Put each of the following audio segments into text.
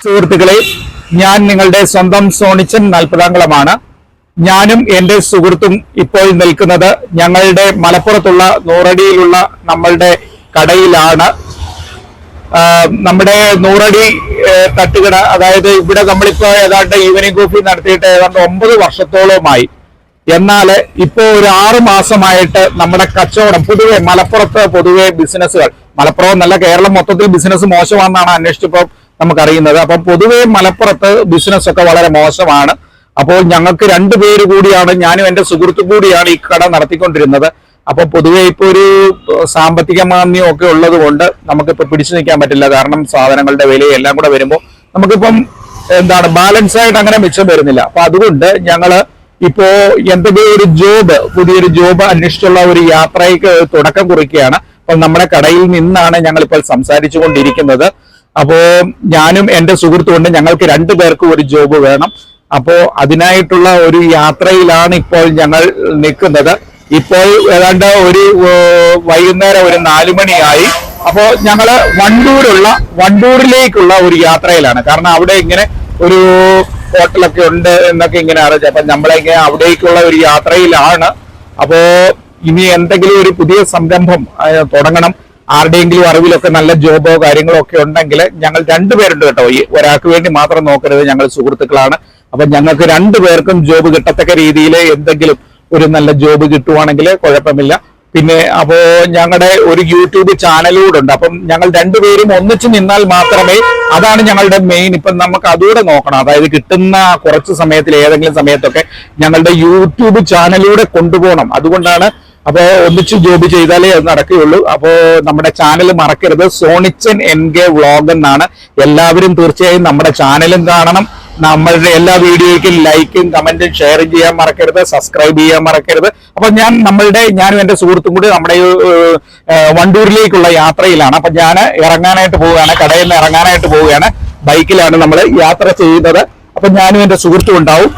സുഹൃത്തുക്കളെ ഞാൻ നിങ്ങളുടെ സ്വന്തം സോണിച്ചൻ നാൽപ്പതാംകുളമാണ് ഞാനും എന്റെ സുഹൃത്തും ഇപ്പോൾ നിൽക്കുന്നത് ഞങ്ങളുടെ മലപ്പുറത്തുള്ള നൂറടിയിലുള്ള നമ്മളുടെ കടയിലാണ്. നമ്മുടെ നൂറടി തട്ടുകട അതായത് ഇവിടെ നമ്മളിപ്പോ ഏതാണ്ട് ഈവനിങ് കോഫി നടത്തിയിട്ട് ഏതാണ്ട് ഒമ്പത് വർഷത്തോളമായി എന്നാൽ ഇപ്പോ ഒരു ആറ് മാസമായിട്ട് നമ്മുടെ കച്ചവടം പൊതുവെ മലപ്പുറത്ത് പൊതുവെ ബിസിനസ്സുകൾ മലപ്പുറം നല്ല കേരളം മൊത്തത്തിൽ ബിസിനസ് മോശമാണെന്നാണ് അന്വേഷിച്ചപ്പോൾ നമുക്കറിയുന്നത്. അപ്പം പൊതുവെ മലപ്പുറത്ത് ബിസിനസ് ഒക്കെ വളരെ മോശമാണ്. അപ്പോൾ ഞങ്ങൾക്ക് രണ്ടു പേര് കൂടിയാണ് ഞാനും എന്റെ സുഹൃത്തും കൂടിയാണ് ഈ കട നടത്തിക്കൊണ്ടിരുന്നത്. അപ്പോൾ പൊതുവെ ഇപ്പൊ ഒരു സാമ്പത്തിക മാന്ദ്യം ഒക്കെ ഉള്ളത് കൊണ്ട് നമുക്കിപ്പോ പിടിച്ചു നിൽക്കാൻ പറ്റില്ല. കാരണം സാധനങ്ങളുടെ വില എല്ലാം കൂടെ വരുമ്പോൾ നമുക്കിപ്പം എന്താണ് ബാലൻസ് ആയിട്ട് അങ്ങനെ മിച്ചം വരുന്നില്ല. അപ്പൊ അതുകൊണ്ട് ഞങ്ങൾ ഇപ്പോ എന്തെങ്കിലും ഒരു ജോബ് പുതിയൊരു ജോബ് അന്വേഷിച്ചുള്ള ഒരു യാത്രയ്ക്ക് തുടക്കം കുറിക്കുകയാണ്. അപ്പോൾ നമ്മുടെ കടയിൽ നിന്നാണ് ഞങ്ങൾ ഇപ്പോൾ സംസാരിച്ചു കൊണ്ടിരിക്കുന്നത്. അപ്പോ ഞാനും എന്റെ സുഹൃത്തുകൊണ്ട് ഞങ്ങൾക്ക് രണ്ടു പേർക്കും ഒരു ജോബ് വേണം. അപ്പോ അതിനായിട്ടുള്ള ഒരു യാത്രയിലാണ് ഇപ്പോൾ ഞങ്ങൾ നിൽക്കുന്നത്. ഇപ്പോൾ ഏതാണ്ട് ഒരു വൈകുന്നേരം ഒരു നാലു മണിയായി. അപ്പോ ഞങ്ങൾ വണ്ടൂരുള്ള വണ്ടൂരിലേക്കുള്ള ഒരു യാത്രയിലാണ്. കാരണം അവിടെ ഇങ്ങനെ ഒരു ഹോട്ടലൊക്കെ ഉണ്ട് എന്നൊക്കെ ഇങ്ങനെ അറിയിച്ചു അപ്പൊ നമ്മളെ ഇങ്ങനെ അവിടേക്കുള്ള ഒരു യാത്രയിലാണ്. അപ്പോ ഇനി എന്തെങ്കിലും ഒരു പുതിയ സംരംഭം തുടങ്ങണം. ആരുടെയെങ്കിലും അറിവിലൊക്കെ നല്ല ജോബോ കാര്യങ്ങളോ ഒക്കെ ഉണ്ടെങ്കിൽ ഞങ്ങൾ രണ്ടുപേരുണ്ട് കേട്ടോ. ഈ ഒരാൾക്ക് വേണ്ടി മാത്രം നോക്കരുത്. ഞങ്ങൾ സുഹൃത്തുക്കളാണ്. അപ്പൊ ഞങ്ങൾക്ക് രണ്ടുപേർക്കും ജോബ് കിട്ടത്തക്ക രീതിയിൽ എന്തെങ്കിലും ഒരു നല്ല ജോബ് കിട്ടുവാണെങ്കിൽ കുഴപ്പമില്ല. പിന്നെ അപ്പോ ഞങ്ങളുടെ ഒരു യൂട്യൂബ് ചാനലൂടെ ഉണ്ട് അപ്പം ഞങ്ങൾ രണ്ടുപേരും ഒന്നിച്ചു നിന്നാൽ മാത്രമേ അതാണ് ഞങ്ങളുടെ മെയിൻ. ഇപ്പം നമുക്ക് അതുകൂടെ നോക്കണം. അതായത് കിട്ടുന്ന കുറച്ച് സമയത്തിൽ ഏതെങ്കിലും സമയത്തൊക്കെ ഞങ്ങളുടെ യൂട്യൂബ് ചാനലിലൂടെ കൊണ്ടുപോകണം. അതുകൊണ്ടാണ് അപ്പോ ഒന്നിച്ച് ജോബ് ചെയ്താലേ അത് നടക്കുകയുള്ളൂ. അപ്പോ നമ്മുടെ ചാനൽ മറക്കരുത്. സോണിച്ചൻ എൻ കെ വ്ളോഗ് എന്നാണ്. എല്ലാവരും തീർച്ചയായും നമ്മുടെ ചാനലും കാണണം. നമ്മളുടെ എല്ലാ വീഡിയോയ്ക്കും ലൈക്കും കമന്റും ഷെയറും ചെയ്യാൻ മറക്കരുത്. സബ്സ്ക്രൈബ് ചെയ്യാൻ മറക്കരുത്. അപ്പൊ ഞാൻ നമ്മളുടെ ഞാനും എന്റെ സുഹൃത്തും കൂടി നമ്മുടെ വണ്ടൂരിലേക്കുള്ള യാത്രയിലാണ്. അപ്പൊ ഞാൻ ഇറങ്ങാനായിട്ട് പോവുകയാണ്. കടയിൽ നിന്ന് ഇറങ്ങാനായിട്ട് പോവുകയാണ്. ബൈക്കിലാണ് നമ്മൾ യാത്ര ചെയ്യുന്നത്. അപ്പൊ ഞാനും എന്റെ സുഹൃത്തും ഉണ്ടാവും.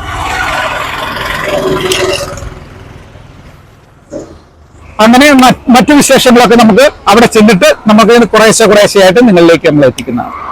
അങ്ങനെ മറ്റു വിശേഷങ്ങളൊക്കെ നമുക്ക് അവിടെ ചെന്നിട്ട് നമുക്ക് കുറേശ്ശെ കുറേശ്ശെ ആയിട്ട് നിങ്ങളിലേക്ക് നമ്മൾ എത്തിക്കുന്നതാണ്